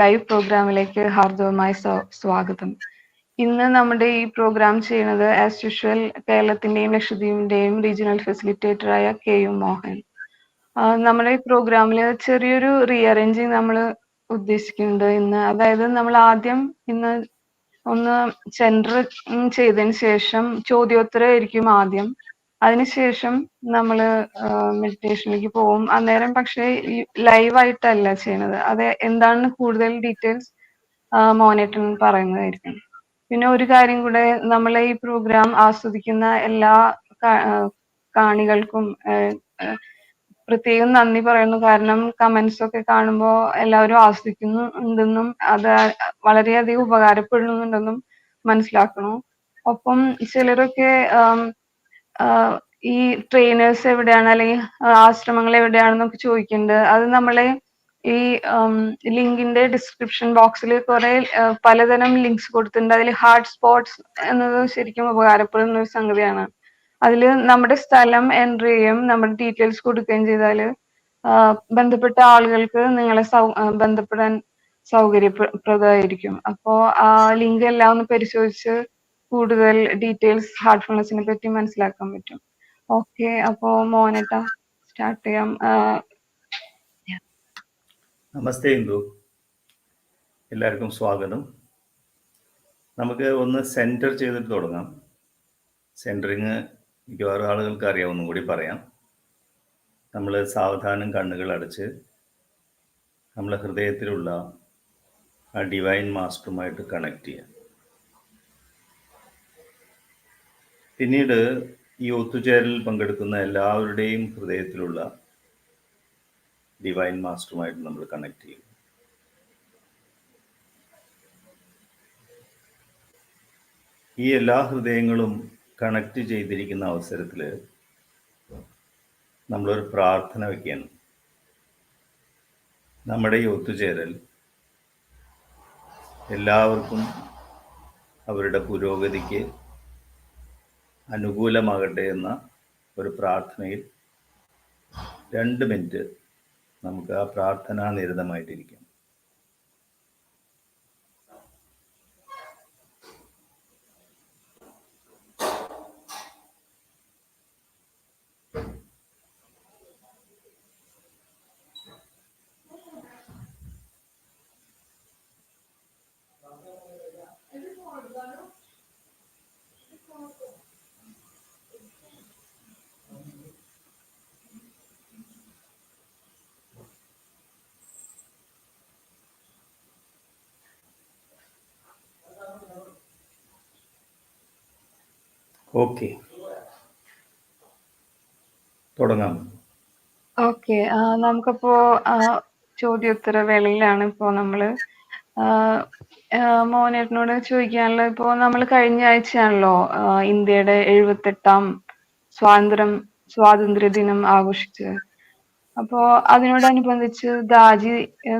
Live പ്രോഗ്രാമിലേക്ക് ഹാർദവമായ സ്വാ- സ്വാഗതം. ഇന്ന് നമ്മുടെ ഈ പ്രോഗ്രാം ചെയ്യുന്നത് ആസ് യൂഷ്വൽ കേരളത്തിന്റെയും ലക്ഷദ്വീപിന്റെയും റീജിയണൽ ഫെസിലിറ്റേറ്റർ ആയ കെ യു മോഹൻ. നമ്മുടെ ഈ പ്രോഗ്രാമിൽ ചെറിയൊരു റീഅറേഞ്ചിങ് നമ്മൾ ഉദ്ദേശിക്കുന്നുണ്ട് ഇന്ന്. അതായത് നമ്മൾ ആദ്യം ഇന്ന് ഒന്ന് സെന്റർ ചെയ്തതിന് ശേഷം ചോദ്യോത്തരമായിരിക്കും ആദ്യം. അതിനുശേഷം നമ്മൾ മെഡിറ്റേഷനിലേക്ക് പോകും. അന്നേരം പക്ഷേ ലൈവ് ആയിട്ടല്ല ചെയ്യണത് അത് എന്താണെന്ന് കൂടുതൽ ഡീറ്റെയിൽസ് മോനേട്ടൻ പറയുന്നതായിരിക്കും. പിന്നെ ഒരു കാര്യം കൂടെ നമ്മളെ ഈ പ്രോഗ്രാം ആസ്വദിക്കുന്ന എല്ലാ കാണികൾക്കും പ്രത്യേകം നന്ദി പറയുന്നു. കാരണം കമന്റ്സ് ഒക്കെ കാണുമ്പോൾ എല്ലാവരും ആസ്വദിക്കുന്നു ഉണ്ടെന്നും അത് വളരെയധികം ഉപകാരപ്പെടുന്നുണ്ടെന്നും മനസ്സിലാക്കണം ഒപ്പം ചിലരൊക്കെ ഈ ട്രെയിനേഴ്സ് എവിടെയാണ്? അല്ലെങ്കിൽ ആശ്രമങ്ങൾ എവിടെയാണെന്നൊക്കെ ചോദിക്കുന്നുണ്ട്. അത് നമ്മളെ ഈ ലിങ്കിന്റെ ഡിസ്ക്രിപ്ഷൻ ബോക്സിൽ കുറെ പലതരം ലിങ്ക്സ് കൊടുത്തിട്ടുണ്ട്. അതിൽ ഹാർഡ് സ്പോട്ട്സ് എന്നത് ശരിക്കും ഉപകാരപ്പെടുന്ന ഒരു സംഗതിയാണ്. അതിൽ നമ്മുടെ സ്ഥലം എന്റർ ചെയ്യും നമ്മുടെ ഡീറ്റെയിൽസ് കൊടുക്കുകയും ചെയ്താൽ ബന്ധപ്പെട്ട ആളുകൾക്ക് നിങ്ങളെ സൗ ബന്ധപ്പെടാൻ സൗകര്യപ്രദമായിരിക്കും അപ്പോൾ ആ ലിങ്ക് എല്ലാം ഒന്ന് പരിശോധിച്ച് കൂടുതൽ ഡീറ്റെയിൽസ് ഹാർട്ട്ഫുൾനെസ്സിനെ പറ്റി മനസ്സിലാക്കാൻ പറ്റും. ഓക്കെ അപ്പോ മോനേട്ട സ്റ്റാർട്ട് ചെയ്യാം. നമസ്തേ ഇന്ദു. എല്ലാവർക്കും സ്വാഗതം. നമുക്ക് ഒന്ന് സെന്റർ ചെയ്തിട്ട് തുടങ്ങാം. സെന്ററിങ് മിക്കവാറും ആളുകൾക്ക് അറിയാം ഒന്നും കൂടി പറയാം. നമ്മൾ സാവധാനം കണ്ണുകൾ അടച്ച് നമ്മളെ ഹൃദയത്തിലുള്ള ആ ഡിവൈൻ മാസ്റ്ററുമായിട്ട് കണക്ട് ചെയ്യാം. പിന്നീട് ഈ ഒത്തുചേരലിൽ പങ്കെടുക്കുന്ന എല്ലാവരുടെയും ഹൃദയത്തിലുള്ള ഡിവൈൻ മാസ്റ്ററുമായിട്ട് നമ്മൾ കണക്ട് ചെയ്യും. ഈ എല്ലാ ഹൃദയങ്ങളും കണക്ട് ചെയ്തിരിക്കുന്ന അവസരത്തിൽ നമ്മളൊരു പ്രാർത്ഥന വയ്ക്കുകയാണ് നമ്മുടെ ഈ ഒത്തുചേരൽ എല്ലാവർക്കും അവരുടെ പുരോഗതിക്ക് അനുകൂലമാകട്ടെ എന്ന ഒരു പ്രാർത്ഥനയിൽ രണ്ട് മിനിറ്റ് നമുക്ക് ആ പ്രാർത്ഥനാ നിരതമായിട്ടിരിക്കാം. ഓക്കെ. തുടങ്ങാം. ഓക്കെ നമുക്കപ്പോ ചോദ്യോത്തര വേളയിലാണ് ഇപ്പോ നമ്മൾ. മോനേട്ടനോട് ചോദിക്കാനുള്ള ഇപ്പോ നമ്മൾ കഴിഞ്ഞ ആഴ്ചയാണല്ലോ ഇന്ത്യയുടെ എഴുപത്തെട്ടാം സ്വാതന്ത്ര്യം സ്വാതന്ത്ര്യ ദിനം ആഘോഷിച്ചത്. അപ്പോ അതിനോടനുബന്ധിച്ച് ദാജി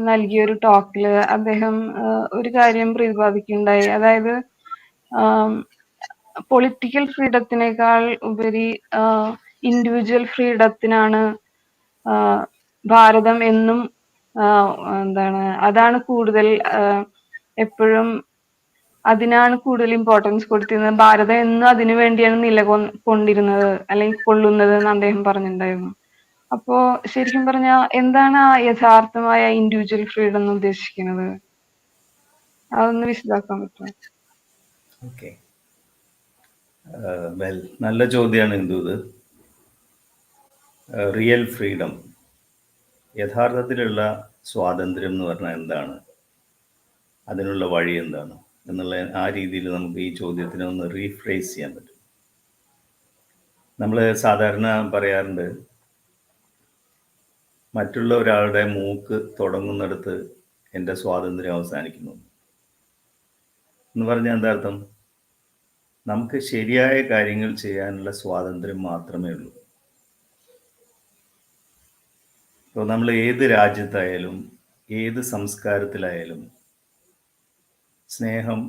നൽകിയ ഒരു ടോക്കിൽ അദ്ദേഹം ഒരു കാര്യം പ്രതിപാദിക്കുകയുണ്ടായി. അതായത് പൊളിറ്റിക്കൽ ഫ്രീഡത്തിനേക്കാൾ ഉപരി ഇൻഡിവിജ്വൽ ഫ്രീഡത്തിനാണ് ഭാരതം എന്നും എന്താണ് അതാണ് കൂടുതൽ എപ്പോഴും അതിനാണ് കൂടുതൽ ഇമ്പോർട്ടൻസ് കൊടുത്തിരുന്നത്. ഭാരതം എന്നും അതിനു വേണ്ടിയാണ് നിലകൊണ്ടിരുന്നത് അല്ലെങ്കിൽ കൊള്ളുന്നത് എന്ന് അദ്ദേഹം പറഞ്ഞിട്ടുണ്ടായിരുന്നു. അപ്പോ ശരിക്കും പറഞ്ഞ എന്താണ് ആ യഥാർത്ഥമായ ഇൻഡിവിജ്വൽ ഫ്രീഡം എന്ന് ഉദ്ദേശിക്കുന്നത്? അതൊന്ന് വിശദാക്കാൻ പറ്റുമോ? ഓക്കെ വെൽ നല്ല ചോദ്യമാണ് ഹിന്ദു ഇത്. റിയൽ ഫ്രീഡം യഥാർത്ഥത്തിലുള്ള സ്വാതന്ത്ര്യം എന്ന് പറഞ്ഞാൽ എന്താണ്? അതിനുള്ള വഴി എന്താണ്? എന്നുള്ള ആ രീതിയിൽ നമുക്ക് ഈ ചോദ്യത്തിനെ ഒന്ന് റീഫ്രേസ് ചെയ്യാൻ പറ്റും. നമ്മൾ സാധാരണ പറയാറുണ്ട് മറ്റുള്ള ഒരാളുടെ മൂക്ക് തുടങ്ങുന്നിടത്ത് എന്റെ സ്വാതന്ത്ര്യം അവസാനിക്കുന്നു. എന്ന് പറഞ്ഞാൽ എന്താ അർത്ഥം? നമുക്ക് ശരിയായ കാര്യങ്ങൾ ചെയ്യാനുള്ള സ്വാതന്ത്ര്യം മാത്രമേ ഉള്ളൂ. ഇപ്പോൾ നമ്മൾ ഏത് രാജ്യത്തായാലും ഏത് സംസ്കാരത്തിലായാലും സ്നേഹം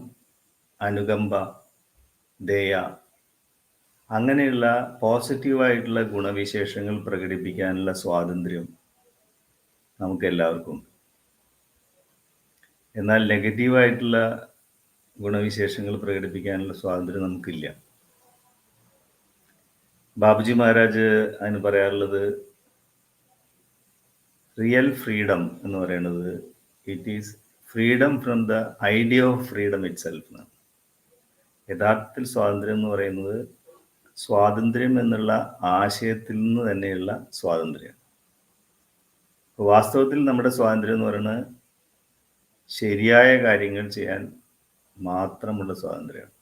അനുകമ്പ ദയ അങ്ങനെയുള്ള പോസിറ്റീവായിട്ടുള്ള ഗുണവിശേഷങ്ങൾ പ്രകടിപ്പിക്കാനുള്ള സ്വാതന്ത്ര്യം നമുക്കെല്ലാവർക്കും എന്നാൽ നെഗറ്റീവായിട്ടുള്ള ഗുണവിശേഷങ്ങൾ പ്രകടിപ്പിക്കാനുള്ള സ്വാതന്ത്ര്യം നമുക്കില്ല. ബാബുജി മഹാരാജ് അതിന് പറയാറുള്ളത് റിയൽ ഫ്രീഡം എന്ന് പറയുന്നത് it is freedom from the idea of freedom itself യഥാർത്ഥത്തിൽ സ്വാതന്ത്ര്യം എന്ന് പറയുന്നത് സ്വാതന്ത്ര്യം എന്നുള്ള ആശയത്തിൽ നിന്ന് തന്നെയുള്ള സ്വാതന്ത്ര്യം. വാസ്തവത്തിൽ നമ്മുടെ സ്വാതന്ത്ര്യം എന്ന് പറയുന്നത് ശരിയായ കാര്യങ്ങൾ ചെയ്യാൻ മാത്രമുള്ള സ്വാതന്ത്ര്യമാണ്.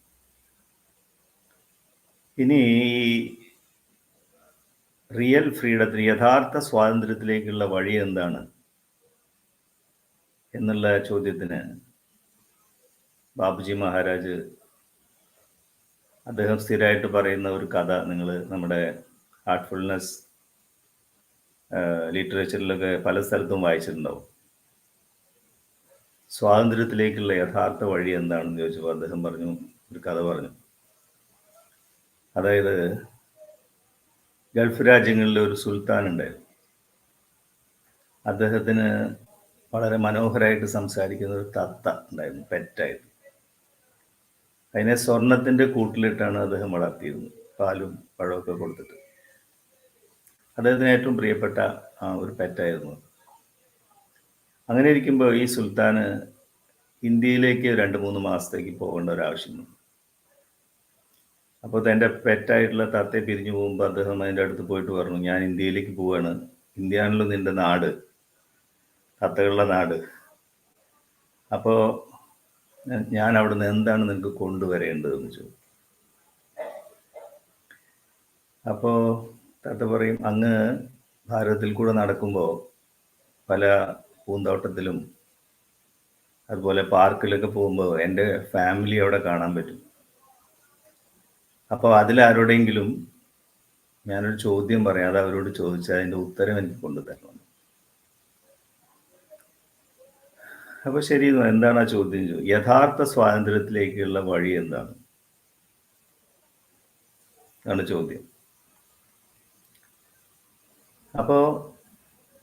ഇനി റിയൽ ഫ്രീഡത്തിന് യഥാർത്ഥ സ്വാതന്ത്ര്യത്തിലേക്കുള്ള വഴി എന്താണ്? എന്നുള്ള ചോദ്യത്തിന് ബാബുജി മഹാരാജ് അദ്ദേഹം സ്ഥിരമായിട്ട് പറയുന്ന ഒരു കഥ നിങ്ങൾ നമ്മുടെ ഹാർട്ട്ഫുൾനെസ് ലിറ്ററേച്ചറിലൊക്കെ പല സ്ഥലത്തും വായിച്ചിട്ടുണ്ടാവും. സ്വാതന്ത്ര്യത്തിലേക്കുള്ള യഥാർത്ഥ വഴി എന്താണെന്ന് ചോദിച്ചപ്പോൾ അദ്ദേഹം പറഞ്ഞു ഒരു കഥ പറഞ്ഞു. അതായത് ഗൾഫ് രാജ്യങ്ങളിലെ ഒരു സുൽത്താൻ ഉണ്ടായിരുന്നു. അദ്ദേഹത്തിന് വളരെ മനോഹരമായിട്ട് സംസാരിക്കുന്ന ഒരു തത്ത ഉണ്ടായിരുന്നു പെറ്റായിരുന്നു. അതിനെ സ്വർണത്തിന്റെ കൂട്ടിലിട്ടാണ് അദ്ദേഹം വളർത്തിയിരുന്നത് പാലും പഴമൊക്കെ കൊടുത്തിട്ട്. അദ്ദേഹത്തിന് ഏറ്റവും പ്രിയപ്പെട്ട ഒരു പെറ്റായിരുന്നു അങ്ങനെ ഇരിക്കുമ്പോൾ ഈ സുൽത്താന് ഇന്ത്യയിലേക്ക് രണ്ട് മൂന്ന് മാസത്തേക്ക് പോകേണ്ട ഒരു ആവശ്യം അപ്പോൾ തന്റെ പെറ്റായിട്ടുള്ള തത്തെ പിരിഞ്ഞു പോകുമ്പോൾ അദ്ദേഹം അതിന്റെ അടുത്ത് പോയിട്ട് പറഞ്ഞു ഞാൻ ഇന്ത്യയിലേക്ക് പോവാണ്. ഇന്ത്യയാണല്ലോ നിന്റെ നാട്. തത്തകളുടെ നാട്. അപ്പോൾ ഞാൻ അവിടുന്ന് എന്താണ് നിനക്ക് കൊണ്ടുവരേണ്ടതെന്ന് ചോദിച്ചു. അപ്പോൾ തത്ത പറയും അങ്ങ് ഭാരതത്തിൽ കൂടെ നടക്കുമ്പോൾ പല പൂന്തോട്ടത്തിലും അതുപോലെ പാർക്കിലൊക്കെ പോകുമ്പോൾ എന്റെ ഫാമിലി അവിടെ കാണാൻ പറ്റും. അപ്പോൾ അതിലാരോടെങ്കിലും ഞാനൊരു ചോദ്യം പറയാതെ അവരോട് ചോദിച്ചാൽ അതിന്റെ ഉത്തരം എനിക്ക് കൊണ്ടു തരണം. അപ്പോൾ ശരി എന്താണ് ആ ചോദ്യം? യഥാർത്ഥ സ്വാതന്ത്ര്യത്തിലേക്കുള്ള വഴി എന്താണ്? ആണ് ചോദ്യം. അപ്പോൾ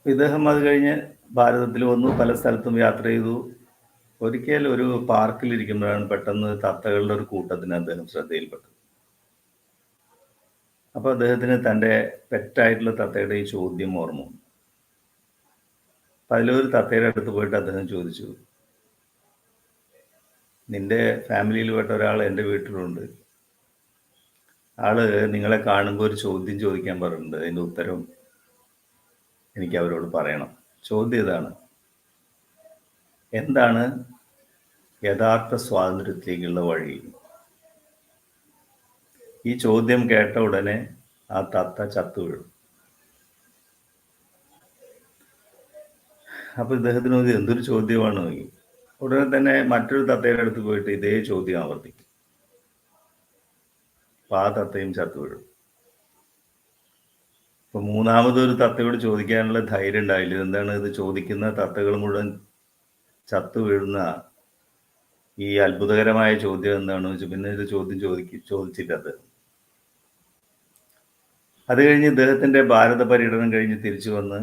ഇദ്ദേഹം അത് കഴിഞ്ഞ് ഭാരതത്തിൽ വന്നു പല സ്ഥലത്തും യാത്ര ചെയ്തു. ഒരിക്കൽ ഒരു പാർക്കിൽ ഇരിക്കുമ്പോഴാണ് പെട്ടെന്ന് തത്തകളുടെ ഒരു കൂട്ടത്തിന് അദ്ദേഹം ശ്രദ്ധയിൽപ്പെട്ടത്. അപ്പോൾ അദ്ദേഹത്തിന് തന്റെ പെറ്റായിട്ടുള്ള തത്തയുടെ ഈ ചോദ്യം ഓർമ്മ വന്നു. അപ്പം അതിലൊരു തത്തയുടെ അടുത്ത് പോയിട്ട് അദ്ദേഹം ചോദിച്ചു നിന്റെ ഫാമിലിയിൽ പെട്ട ഒരാൾ എന്റെ വീട്ടിലുണ്ട്. ആൾ നിങ്ങളെ കാണുമ്പോൾ ഒരു ചോദ്യം ചോദിക്കാൻ പറഞ്ഞിട്ടുണ്ട്. അതിന്റെ ഉത്തരം എനിക്ക് അവരോട് പറയണം. ചോദ്യം ഇതാണ് എന്താണ് യഥാർത്ഥ സ്വാതന്ത്ര്യത്തിലേക്കുള്ള വഴി? ഈ ചോദ്യം കേട്ട ഉടനെ ആ തത്ത ചത്തു വീഴും അപ്പൊ ഇദ്ദേഹത്തിന് ഇത് എന്തൊരു ചോദ്യമാണ്? ഉടനെ തന്നെ മറ്റൊരു തത്തയുടെ അടുത്ത് പോയിട്ട് ഇതേ ചോദ്യം ആവർത്തിക്കും. അപ്പൊ ആ തത്തയും ചത്തു വീഴും ഇപ്പൊ മൂന്നാമതൊരു തത്തയോട് ചോദിക്കാനുള്ള ധൈര്യം ഉണ്ടായില്ല. എന്താണ് ഇത് ചോദിക്കുന്ന തത്തകൾ മുഴുവൻ ചത്തു വീഴുന്ന ഈ അത്ഭുതകരമായ ചോദ്യം എന്താണെന്ന് വെച്ചാൽ പിന്നെ ഇത് ചോദ്യം ചോദിക്ക ചോദിച്ചില്ല അത്. അത് കഴിഞ്ഞ് ഇദ്ദേഹത്തിന്റെ ഭാരത പര്യടനം കഴിഞ്ഞ് തിരിച്ചു വന്ന്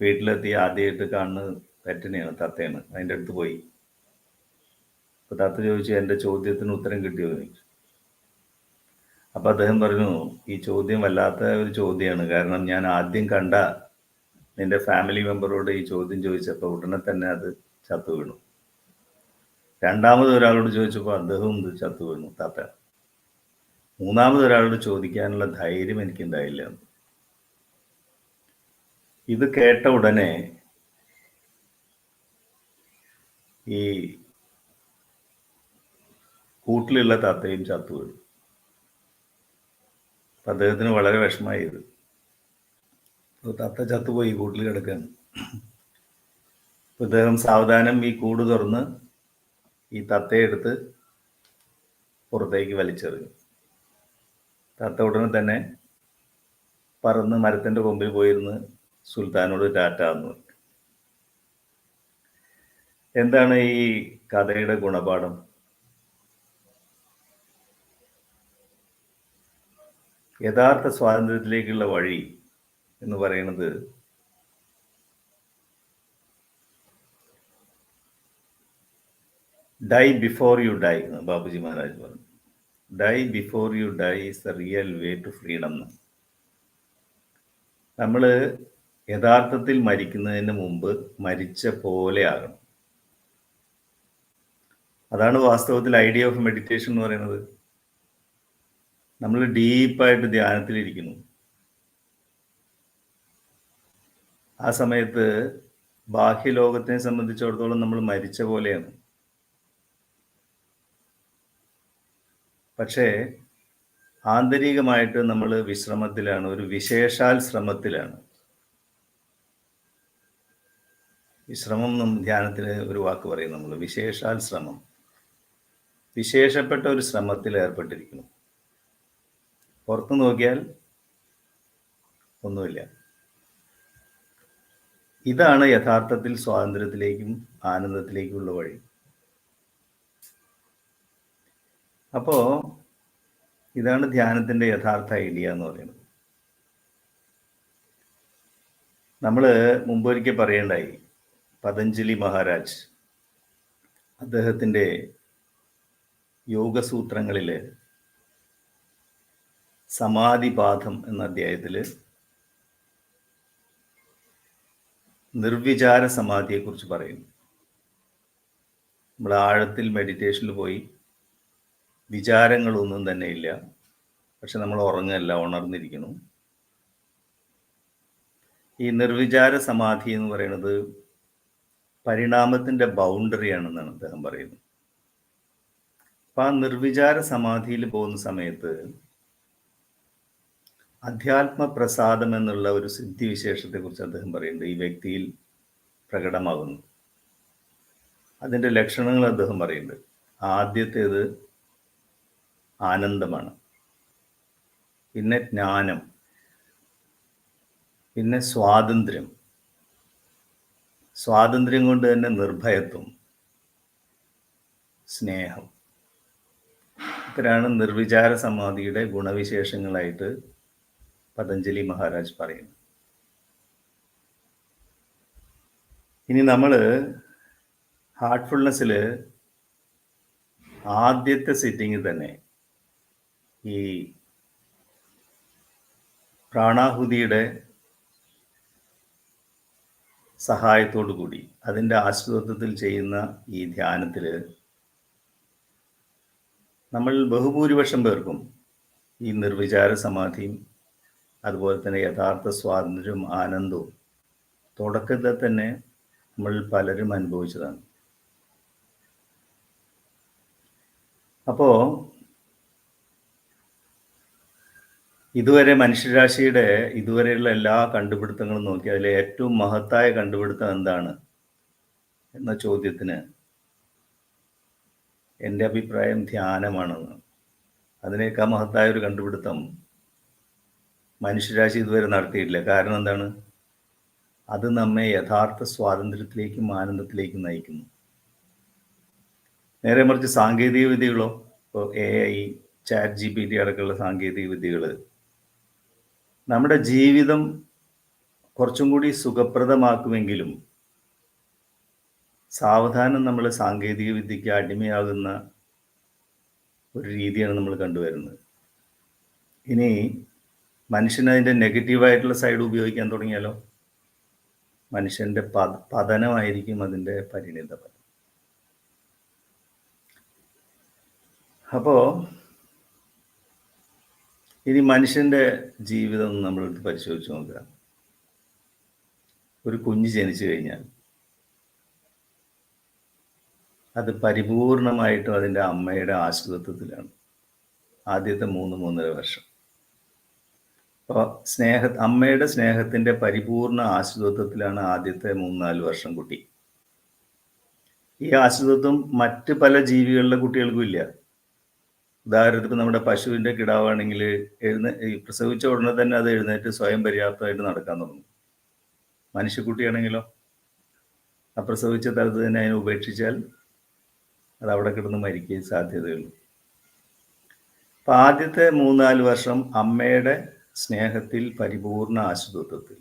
വീട്ടിലെത്തി ആദ്യമായിട്ട് കാണുന്ന പെറ്റനെയാണ് തത്തയാണ് അതിന്റെ അടുത്ത് പോയി. അപ്പൊ തത്ത ചോദിച്ചു എന്റെ ചോദ്യത്തിന് ഉത്തരം കിട്ടിയോ? ചോദിച്ചു. അപ്പൊ അദ്ദേഹം പറഞ്ഞു ഈ ചോദ്യം വല്ലാത്ത ഒരു ചോദ്യമാണ്. കാരണം ഞാൻ ആദ്യം കണ്ട നിന്റെ ഫാമിലി മെമ്പറോട് ഈ ചോദ്യം ചോദിച്ചപ്പോൾ ഉടനെ തന്നെ അത് ചത്തു വീണു. രണ്ടാമത് ഒരാളോട് ചോദിച്ചപ്പോൾ അദ്ദേഹവും ഇത് ചത്തു വീണു താത്ത. മൂന്നാമത് ഒരാളോട് ചോദിക്കാനുള്ള ധൈര്യം എനിക്കുണ്ടായില്ല. ഇത് കേട്ട ഉടനെ ഈ കൂട്ടിലുള്ള താത്തയും ചത്തു വീണു. അദ്ദേഹത്തിന് വളരെ വിഷമായി ഇത്. തത്ത ചത്തുപോയി കൂട്ടിൽ കിടക്കുകയാണ്. അദ്ദേഹം സാവധാനം ഈ കൂട് തുറന്ന് ഈ തത്തയെടുത്ത് പുറത്തേക്ക് വലിച്ചെറിഞ്ഞു. തത്ത ഉടനെ തന്നെ പറന്ന് മരത്തിന്റെ കൊമ്പിൽ പോയിരുന്ന് സുൽത്താനോട് ടാറ്റ എന്ന് പറഞ്ഞു. എന്താണ് ഈ കഥയുടെ ഗുണപാഠം? യഥാർത്ഥ സ്വാതന്ത്ര്യത്തിലേക്കുള്ള വഴി എന്ന് പറയുന്നത് ഡൈ ബിഫോർ യു ഡൈ എന്ന് ബാബുജി മഹാരാജ് പറഞ്ഞു. Die before you die is the real way to freedom നമ്മൾ യഥാർത്ഥത്തിൽ മരിക്കുന്നതിന് മുമ്പ് മരിച്ച പോലെ ആകണം. അതാണ് വാസ്തവത്തിൽ ഐഡിയ ഓഫ് മെഡിറ്റേഷൻ എന്ന് പറയുന്നത്. നമ്മൾ ഡീപ്പായിട്ട് ധ്യാനത്തിലിരിക്കുന്നു. ആ സമയത്ത് ബാഹ്യലോകത്തിനെ സംബന്ധിച്ചിടത്തോളം നമ്മൾ മരിച്ച പോലെയാണ്. പക്ഷേ ആന്തരികമായിട്ട് നമ്മൾ വിശ്രമത്തിലാണ് ഒരു വിശേഷാൽ ശ്രമത്തിലാണ്. വിശ്രമം ധ്യാനത്തിൽ ഒരു വാക്ക് പറയും നമ്മൾ വിശേഷാൽ ശ്രമം. വിശേഷപ്പെട്ട ഒരു ശ്രമത്തിൽ ഏർപ്പെട്ടിരിക്കുന്നു. പുറത്തു നോക്കിയാൽ ഒന്നുമില്ല. ഇതാണ് യഥാർത്ഥത്തിൽ സ്വാതന്ത്ര്യത്തിലേക്കും ആനന്ദത്തിലേക്കുമുള്ള വഴി. അപ്പോ ഇതാണ് ധ്യാനത്തിന്റെ യഥാർത്ഥ ഐഡിയ എന്ന് പറയുന്നത്. നമ്മൾ മുമ്പൊരിക്കൽ പറയേണ്ടായി പതഞ്ജലി മഹാരാജ് അദ്ദേഹത്തിന്റെ യോഗസൂത്രങ്ങളിൽ സമാധിപാഠം എന്ന അധ്യായത്തിൽ നിർവിചാര സമാധിയെക്കുറിച്ച് പറയുന്നു നമ്മൾ ആഴത്തിൽ മെഡിറ്റേഷനിൽ പോയി വിചാരങ്ങളൊന്നും തന്നെ ഇല്ല. പക്ഷെ നമ്മൾ ഉറങ്ങല്ല ഉണർന്നിരിക്കുന്നു. ഈ നിർവിചാര സമാധി എന്ന് പറയുന്നത് പരിണാമത്തിന്റെ ബൗണ്ടറിയാണെന്നാണ് അദ്ദേഹം പറയുന്നത്. അപ്പം ആ നിർവിചാര സമാധിയിൽ പോകുന്ന സമയത്ത് അധ്യാത്മ പ്രസാദം എന്നുള്ള ഒരു സിദ്ധിവിശേഷത്തെക്കുറിച്ച് അദ്ദേഹം പറയുന്നുണ്ട്. ഈ വ്യക്തിയിൽ പ്രകടമാകുന്നു. അതിന്റെ ലക്ഷണങ്ങൾ അദ്ദേഹം പറയുന്നുണ്ട്. ആദ്യത്തേത് ആനന്ദമാണ്. പിന്നെ ജ്ഞാനം. പിന്നെ സ്വാതന്ത്ര്യം. സ്വാതന്ത്ര്യം കൊണ്ട് തന്നെ നിർഭയത്വം. സ്നേഹം. ഇത്രയാണ് നിർവിചാര സമാധിയുടെ ഗുണവിശേഷങ്ങളായിട്ട് പതഞ്ജലി മഹാരാജ് പറയുന്നു. ഇനി നമ്മൾ ഹാർട്ട്ഫുൾനെസ്സിൽ ആദ്യത്തെ സിറ്റിങ്ങിൽ തന്നെ ഈ പ്രാണാഹുതിയുടെ സഹായത്തോടു കൂടി അതിന്റെ ആശ്രിതത്വത്തിൽ ചെയ്യുന്ന ഈ ധ്യാനത്തിൽ നമ്മൾ ബഹുഭൂരിപക്ഷം പേർക്കും ഈ നിർവിചാര സമാധിയും അതുപോലെ തന്നെ യഥാർത്ഥ സ്വാതന്ത്ര്യവും ആനന്ദവും. തുടക്കത്തിൽ തന്നെ നമ്മൾ പലരും അനുഭവിച്ചതാണ്. അപ്പോൾ ഇതുവരെ മനുഷ്യരാശിയുടെ ഇതുവരെയുള്ള എല്ലാ കണ്ടുപിടുത്തങ്ങളും നോക്കി അതിലെ ഏറ്റവും മഹത്തായ കണ്ടുപിടുത്തം എന്താണ് എന്ന ചോദ്യത്തിന് എന്റെ അഭിപ്രായം ധ്യാനമാണെന്ന് അതിനേക്കാൾ മഹത്തായ ഒരു കണ്ടുപിടുത്തം മനുഷ്യരാശി ഇതുവരെ നടത്തിയിട്ടില്ല. കാരണം എന്താണ്? അത് നമ്മെ യഥാർത്ഥ സ്വാതന്ത്ര്യത്തിലേക്കും ആനന്ദത്തിലേക്കും നയിക്കുന്നു. നേരെ മറിച്ച് സാങ്കേതിക വിദ്യകളോ ഇപ്പോൾ A I chat G P T അടക്കമുള്ള സാങ്കേതിക വിദ്യകൾ നമ്മുടെ ജീവിതം കുറച്ചും കൂടി സുഖപ്രദമാക്കുമെങ്കിലും സാവധാനം നമ്മൾ സാങ്കേതിക വിദ്യക്ക് അടിമയാകുന്ന ഒരു രീതിയാണ് നമ്മൾ കണ്ടുവരുന്നത്. ഇനി മനുഷ്യൻ അതിന്റെ നെഗറ്റീവായിട്ടുള്ള സൈഡ് ഉപയോഗിക്കാൻ തുടങ്ങിയാലോ? മനുഷ്യന്റെ പത പതനമായിരിക്കും അതിന്റെ പരിണിത ഫലം. അപ്പോൾ ഇനി മനുഷ്യന്റെ ജീവിതം നമ്മളെടുത്ത് പരിശോധിച്ച് നോക്കുക. ഒരു കുഞ്ഞ് ജനിച്ചു കഴിഞ്ഞാൽ അത് പരിപൂർണമായിട്ടും അതിന്റെ അമ്മയുടെ ആശ്രിതത്വത്തിലാണ്. ആദ്യത്തെ മൂന്ന് മൂന്നര വർഷം. അപ്പോൾ സ്നേഹ അമ്മയുടെ സ്നേഹത്തിന്റെ പരിപൂർണ ആശ്രിതത്വത്തിലാണ് ആദ്യത്തെ മൂന്നാൽ വർഷം കുട്ടി. ഈ ആശ്രിതത്വം മറ്റ് പല ജീവികളിലെ കുട്ടികൾക്കും ഇല്ല. ഉദാഹരണത്തിന് നമ്മുടെ പശുവിന്റെ കിടാവാണെങ്കിൽ എഴുന്ന പ്രസവിച്ച ഉടനെ തന്നെ അത് എഴുന്നേറ്റ് സ്വയം പര്യാപ്തമായിട്ട് നടക്കാൻ തുടങ്ങും. മനുഷ്യക്കുട്ടിയാണെങ്കിലോ ആ പ്രസവിച്ച തലത്ത് തന്നെ അതിനെ ഉപേക്ഷിച്ചാൽ അത് അവിടെ കിടന്ന് മരിക്കുകയും സാധ്യതയുള്ളൂ. അപ്പം ആദ്യത്തെ മൂന്നാൽ വർഷം അമ്മയുടെ സ്നേഹത്തിൽ പരിപൂർണ ആശ്രിതത്വത്തിൽ.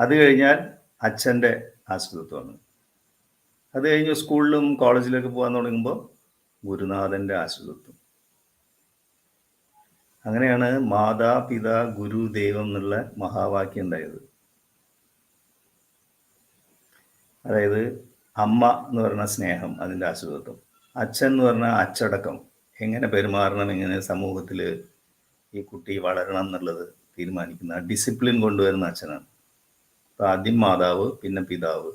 അത് കഴിഞ്ഞാൽ അച്ഛന്റെ ആശ്രിതത്വമാണ്. അത് കഴിഞ്ഞ് സ്കൂളിലും കോളേജിലൊക്കെ പോകാൻ തുടങ്ങുമ്പോൾ ഗുരുനാഥന്റെ ആശ്രിതത്വം. അങ്ങനെയാണ് മാതാപിതാ ഗുരു ദൈവം എന്നുള്ള മഹാവാക്യം ഉണ്ടായത്. അതായത് അമ്മ എന്ന് പറഞ്ഞ സ്നേഹം അതിന്റെ ആശ്രിതത്വം. അച്ഛൻ എന്ന് പറഞ്ഞ അച്ചടക്കം. എങ്ങനെ പെരുമാറണം എങ്ങനെ സമൂഹത്തിൽ ഈ കുട്ടി വളരണം എന്നുള്ളത് തീരുമാനിക്കുന്ന ഡിസിപ്ലിൻ കൊണ്ടുവരുന്ന അച്ഛനാണ്. അപ്പൊ ആദ്യം മാതാവ് പിന്നെ പിതാവ്.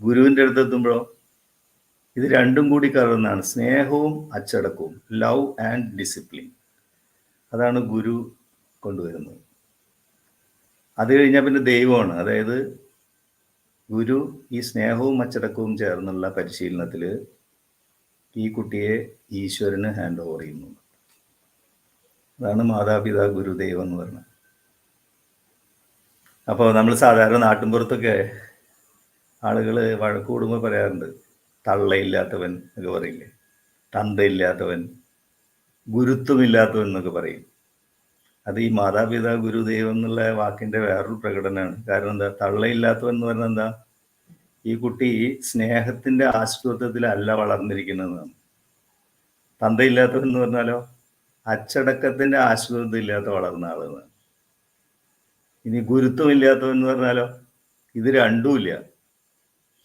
ഗുരുവിന്റെ അടുത്തെത്തുമ്പോഴോ ഇത് രണ്ടും കൂടി കലർന്നാണ്. സ്നേഹവും അച്ചടക്കവും ലവ് ആൻഡ് ഡിസിപ്ലിൻ അതാണ് ഗുരു കൊണ്ടുവരുന്നത്. അത് കഴിഞ്ഞാൽ പിന്നെ ദൈവമാണ്. അതായത് ഗുരു ഈ സ്നേഹവും അച്ചടക്കവും ചേർന്നുള്ള പരിശീലനത്തിൽ ഈ കുട്ടിയെ ഈശ്വരന് ഹാൻഡ് ഓവർ ചെയ്യുന്നു. അതാണ് മാതാപിതാ ഗുരുദേവം എന്ന് പറയുന്നത്. അപ്പോൾ നമ്മൾ സാധാരണ നാട്ടിൻപുറത്തൊക്കെ ആളുകൾ വഴക്ക് കൂടുമ്പോൾ പറയാറുണ്ട് തള്ളയില്ലാത്തവൻ എന്നൊക്കെ പറയില്ലേ? തന്തയില്ലാത്തവൻ ഗുരുത്വമില്ലാത്തവൻ എന്നൊക്കെ പറയും. അത് ഈ മാതാപിതാ ഗുരുദൈവം എന്നുള്ള വാക്കിന്റെ വേറൊരു പ്രകടനമാണ്. കാരണം എന്താ? തള്ളയില്ലാത്തവൻ എന്ന് പറഞ്ഞാൽ എന്താ? ഈ കുട്ടി സ്നേഹത്തിന്റെ ആശ്രിതത്വത്തിലല്ല വളർന്നിരിക്കുന്നതാണ് തന്തയില്ലാത്തവൻ എന്ന് പറഞ്ഞാലോ? അച്ചടക്കത്തിന്റെ ആശ്രിതത്വം ഇല്ലാത്ത വളർന്ന ആളാണ്. ഇനി ഗുരുത്വം ഇല്ലാത്തവൻ എന്ന് പറഞ്ഞാലോ? ഇത് രണ്ടുമില്ല.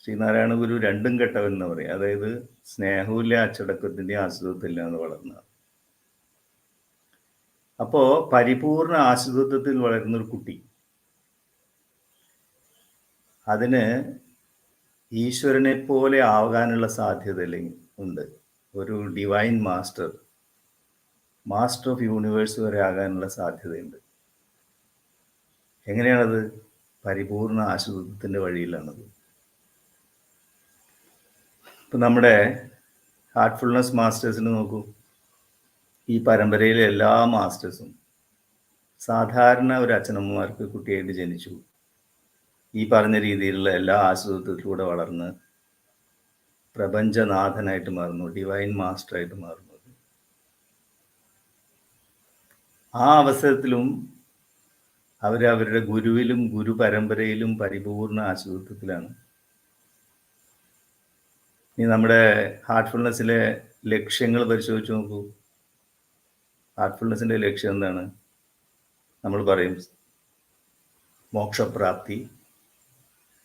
ശ്രീനാരായണ ഗുരു രണ്ടും കെട്ടവൻ എന്ന് പറയും. അതായത് സ്നേഹവുമില്ല അച്ചടക്കത്തിന്റെ ആശ്രിതത്വം എന്ന് വളർന്ന അപ്പോ പരിപൂർണ ആശ്രിതത്വത്തിൽ വളരുന്ന ഒരു കുട്ടി. അതിന് ഈശ്വരനെ പോലെ ആവാനുള്ള സാധ്യത അല്ലെങ്കിൽ ഉണ്ട്. ഒരു divine master master of universe വരെ ആകാനുള്ള സാധ്യതയുണ്ട്. എങ്ങനെയാണത്? പരിപൂർണ ആശ്രിതത്വത്തിന്റെ വഴിയിലാണത്. ഇപ്പം നമ്മുടെ ഹാർട്ട്ഫുൾനെസ് മാസ്റ്റേഴ്സിന് നോക്കൂ. ഈ പരമ്പരയിലെ എല്ലാ മാസ്റ്റേഴ്സും സാധാരണ ഒരു അച്ഛനമ്മമാർക്ക് കുട്ടിയായിട്ട് ജനിച്ചു. ഈ പറഞ്ഞ രീതിയിലുള്ള എല്ലാ ആശ്രിതത്വത്തിലൂടെ വളർന്ന് പ്രപഞ്ചനാഥനായിട്ട് മാറുന്നു ഡിവൈൻ മാസ്റ്ററായിട്ട് മാറുന്നു. ആ അവസരത്തിലും അവരവരുടെ ഗുരുവിലും ഗുരു പരമ്പരയിലും പരിപൂർണ ആശ്രിതത്വത്തിലാണ് ഇനി നമ്മുടെ ഹാർട്ട്ഫുൾനെസ്സിലെ ലക്ഷ്യങ്ങൾ പരിശോധിച്ച് നോക്കൂ. ഹാർട്ട്ഫുൾനെസ്സിന്റെ ലക്ഷ്യം എന്താണ്? നമ്മൾ പറയും മോക്ഷപ്രാപ്തി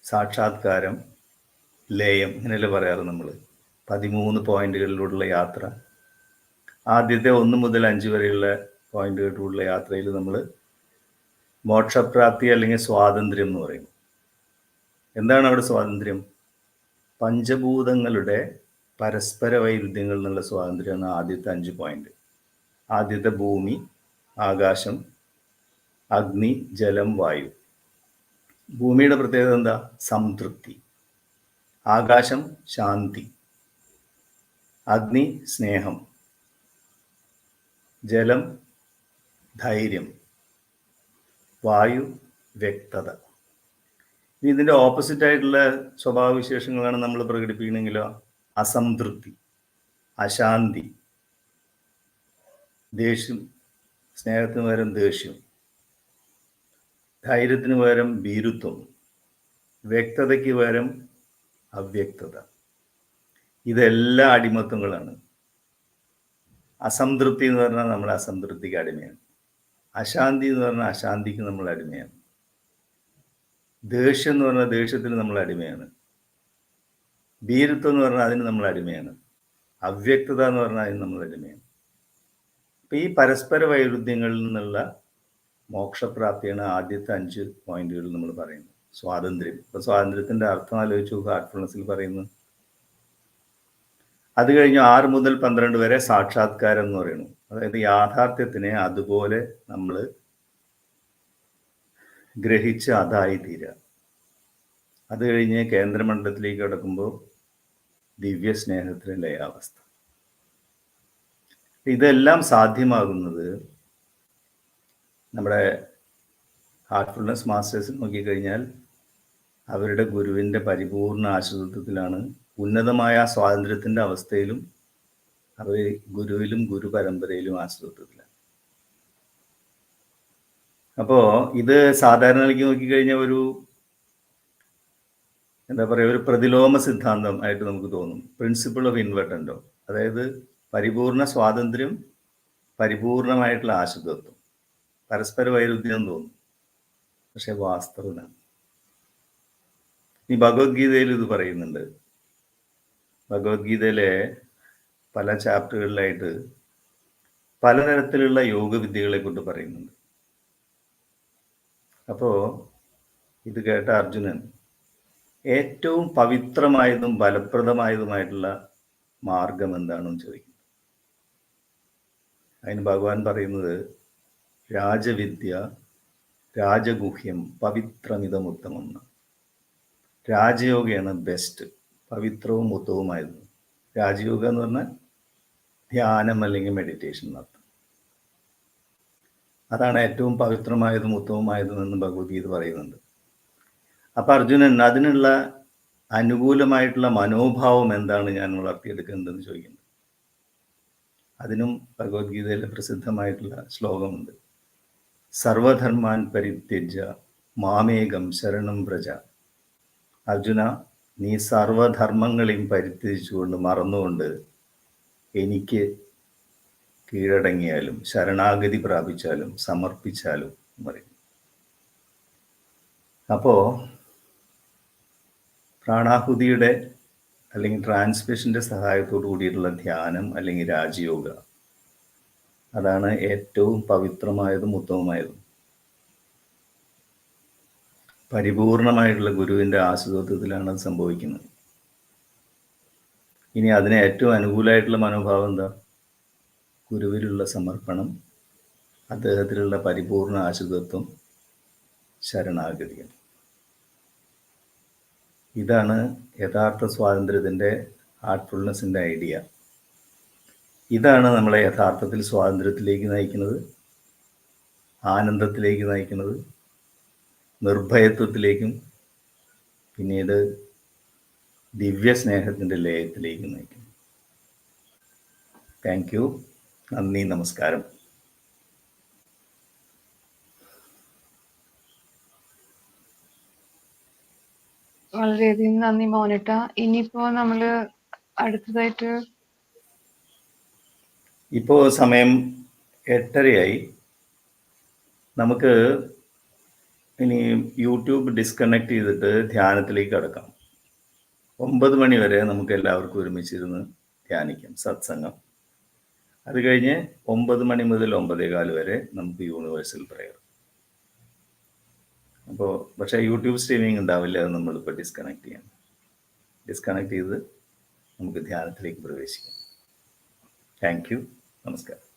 സാക്ഷാത്കാരം ലയം ഇങ്ങനെയല്ലേ പറയാറ് നമ്മൾ പതിമൂന്ന് പോയിന്റുകളിലൂടെയുള്ള യാത്ര. ആദ്യത്തെ ഒന്ന് മുതൽ അഞ്ച് വരെയുള്ള പോയിന്റുകളിലൂടെയുള്ള യാത്രയിൽ നമ്മൾ മോക്ഷപ്രാപ്തി അല്ലെങ്കിൽ സ്വാതന്ത്ര്യം എന്ന് പറയും. എന്താണ് അവിടെ സ്വാതന്ത്ര്യം? പഞ്ചഭൂതങ്ങളുടെ പരസ്പര വൈരുദ്ധ്യങ്ങൾ എന്നുള്ള സ്വാതന്ത്ര്യമാണ് ആദ്യത്തെ അഞ്ച് പോയിന്റ് ആദ്യത്തെ ഭൂമി ആകാശം അഗ്നി ജലം വായു. ഭൂമിയുടെ പ്രത്യേകത എന്താ? സംതൃപ്തി. ആകാശം ശാന്തി. അഗ്നി സ്നേഹം. ജലം ധൈര്യം വായു വ്യക്തത. ഇനി ഇതിന്റെ ഓപ്പോസിറ്റ് ആയിട്ടുള്ള സ്വഭാവവിശേഷങ്ങളാണ് നമ്മൾ പ്രകടിപ്പിക്കണമെങ്കിലോ അസംതൃപ്തി അശാന്തി ദേഷ്യം സ്നേഹത്തിന് പകരം ദേഷ്യം ധൈര്യത്തിന് പകരം ഭീരുത്വം വ്യക്തതയ്ക്ക് പകരം അവ്യക്തത. ഇതെല്ലാം അടിമത്വങ്ങളാണ് അസംതൃപ്തി എന്ന് പറഞ്ഞാൽ നമ്മൾ അസംതൃപ്തിക്ക് അടിമയാണ്. അശാന്തി എന്ന് പറഞ്ഞാൽ അശാന്തിക്ക് നമ്മൾ അടിമയാണ്. ദേഷ്യം എന്ന് പറഞ്ഞാൽ ദേഷ്യത്തിന് നമ്മൾ അടിമയാണ്. ഭീരുത്വം എന്ന് പറഞ്ഞാൽ അതിന് നമ്മൾ അടിമയാണ്. അവ്യക്തത എന്ന് പറഞ്ഞാൽ അതിന് നമ്മൾ അടിമയാണ്. അപ്പൊ ഈ പരസ്പര വൈരുദ്ധ്യങ്ങളിൽ നിന്നുള്ള മോക്ഷപ്രാപ്തിയാണ് ആദ്യത്തെ അഞ്ച് പോയിന്റുകൾ നമ്മൾ പറയുന്നത്. സ്വാതന്ത്ര്യം. ഇപ്പൊ സ്വാതന്ത്ര്യത്തിന്റെ അർത്ഥം ആലോചിച്ചു ഹാർട്ട്ഫുൾനെസ്സിൽ പറയുന്നു. അത് കഴിഞ്ഞ് ആറ് മുതൽ പന്ത്രണ്ട് വരെ സാക്ഷാത്കാരം എന്ന് പറയുന്നു. അതായത് യാഥാർത്ഥ്യത്തിനെ അതുപോലെ നമ്മൾ ഗ്രഹിച്ച് അതായി തീരുക അത് കഴിഞ്ഞ് കേന്ദ്രമണ്ഡലത്തിലേക്ക് കിടക്കുമ്പോൾ ദിവ്യ സ്നേഹത്തിലെ ലയാവസ്ഥ. ഇതെല്ലാം സാധ്യമാകുന്നത് നമ്മുടെ ഹാർട്ട്ഫുൾനെസ് മാസ്റ്റേഴ്സ് നോക്കിക്കഴിഞ്ഞാൽ അവരുടെ ഗുരുവിന്റെ പരിപൂർണ ആശ്രിതത്വത്തിലാണ്. ഉന്നതമായ സ്വാതന്ത്ര്യത്തിന്റെ അവസ്ഥയിലും അവർ ഗുരുവിലും ഗുരു പരമ്പരയിലും ആശ്രിതത്വത്തിലാണ്. അപ്പോ ഇത് സാധാരണ നിലയ്ക്ക് നോക്കിക്കഴിഞ്ഞാൽ ഒരു എന്താ പറയുക ഒരു പ്രതിലോമ സിദ്ധാന്തം ആയിട്ട് നമുക്ക് തോന്നും. പ്രിൻസിപ്പിൾ ഓഫ് ഇൻവെർട്ടന്റോ അതായത് പരിപൂർണ സ്വാതന്ത്ര്യം പരിപൂർണമായിട്ടുള്ള ആശ്രിതത്വം. പരസ്പര വൈരുദ്ധ്യം തോന്നും. പക്ഷെ വാസ്തവനാണ് ഈ ഭഗവത്ഗീതയിൽ ഇത് പറയുന്നുണ്ട്. ഭഗവത്ഗീതയിലെ പല ചാപ്റ്ററുകളിലായിട്ട് പലതരത്തിലുള്ള യോഗവിദ്യകളെ കൊണ്ട് പറയുന്നുണ്ട്. അപ്പോൾ ഇത് കേട്ട അർജുനൻ ഏറ്റവും പവിത്രമായതും ഫലപ്രദമായതുമായിട്ടുള്ള മാർഗം എന്താണെന്ന് ചോദിക്കും അതിന് ഭഗവാൻ പറയുന്നത് രാജവിദ്യ രാജഗുഹ്യം പവിത്രമിതമുത്തമം എന്നാണ് രാജയോഗയാണ് ബെസ്റ്റ് പവിത്രവും ഉത്തവുമായത് രാജയോഗ എന്ന് പറഞ്ഞാൽ ധ്യാനം അല്ലെങ്കിൽ മെഡിറ്റേഷൻ നടത്തും അതാണ് ഏറ്റവും പവിത്രമായതും ഉത്തമമായതും എന്ന് ഭഗവത്ഗീത പറയുന്നുണ്ട്. അപ്പൊ അർജുനൻ അതിനുള്ള അനുകൂലമായിട്ടുള്ള മനോഭാവം എന്താണ് ഞാൻ വളർത്തിയെടുക്കേണ്ടതെന്ന് ചോദിക്കുന്നത് അതിനും ഭഗവത്ഗീതയിലെ പ്രസിദ്ധമായിട്ടുള്ള ശ്ലോകമുണ്ട്. സർവധർമാൻ പരിത്യജ മാമേകം ശരണം പ്രജ അർജുന നീ സർവധർമ്മങ്ങളെയും പരിത്യജിച്ചുകൊണ്ട് മറന്നുകൊണ്ട് എനിക്ക് കീഴടങ്ങിയാലും ശരണാഗതി പ്രാപിച്ചാലും സമർപ്പിച്ചാലും പറയും അപ്പോ പ്രാണാഹുതിയുടെ അല്ലെങ്കിൽ ട്രാൻസ്മിഷന്റെ സഹായത്തോടു കൂടിയിട്ടുള്ള ധ്യാനം അല്ലെങ്കിൽ രാജയോഗ അതാണ് ഏറ്റവും പവിത്രമായതും ഉത്തമമായതും. പരിപൂർണമായിട്ടുള്ള ഗുരുവിന്റെ ആശ്രിതത്വത്തിലാണ് അത് സംഭവിക്കുന്നത്. ഇനി അതിന് ഏറ്റവും അനുകൂലമായിട്ടുള്ള മനോഭാവം എന്താ? ഗുരുവിലുള്ള സമർപ്പണം അദ്ദേഹത്തിലുള്ള പരിപൂർണ ആശ്രിതത്വം ശരണാഗതിയാണ്. ഇതാണ് യഥാർത്ഥ സ്വാതന്ത്ര്യത്തിന്റെ ഹാർട്ട്ഫുൾനെസ്സിന്റെ ഐഡിയ. ഇതാണ് നമ്മളെ യഥാർത്ഥത്തിൽ സ്വാതന്ത്ര്യത്തിലേക്ക് നയിക്കുന്നത് ആനന്ദത്തിലേക്ക് നയിക്കുന്നത് നിർഭയത്വത്തിലേക്കും പിന്നീട് ദിവ്യ സ്നേഹത്തിന്റെ ലയത്തിലേക്കും നയിക്കും താങ്ക് യു നന്ദി നമസ്കാരം. വളരെയധികം നന്ദി മോനിട്ട. ഇനിയിപ്പോ നമ്മൾ അടുത്തതായിട്ട് ഇപ്പോ സമയം എട്ടരയായി. നമുക്ക് ഇനി യൂട്യൂബ് ഡിസ്കണക്ട് ചെയ്തിട്ട് ധ്യാനത്തിലേക്ക് കടക്കാം. ഒമ്പത് മണി വരെ നമുക്ക് എല്ലാവർക്കും ഒരുമിച്ചിരുന്ന് ധ്യാനിക്കാം സത്സംഗം. അത് കഴിഞ്ഞ് ഒമ്പത് മണി മുതൽ ഒമ്പതേകാൽ വരെ നമുക്ക് യൂണിവേഴ്സൽ പ്രയർ അപ്പോൾ പക്ഷേ യൂട്യൂബ് സ്ട്രീമിംഗ് ഉണ്ടാവില്ല അത് നമ്മളിപ്പോൾ ഡിസ്കണക്ട് ചെയ്യാം ഡിസ്കണക്ട് ചെയ്ത് നമുക്ക് ധ്യാനത്തിലേക്ക് പ്രവേശിക്കാം. താങ്ക് യു നമസ്കാരം.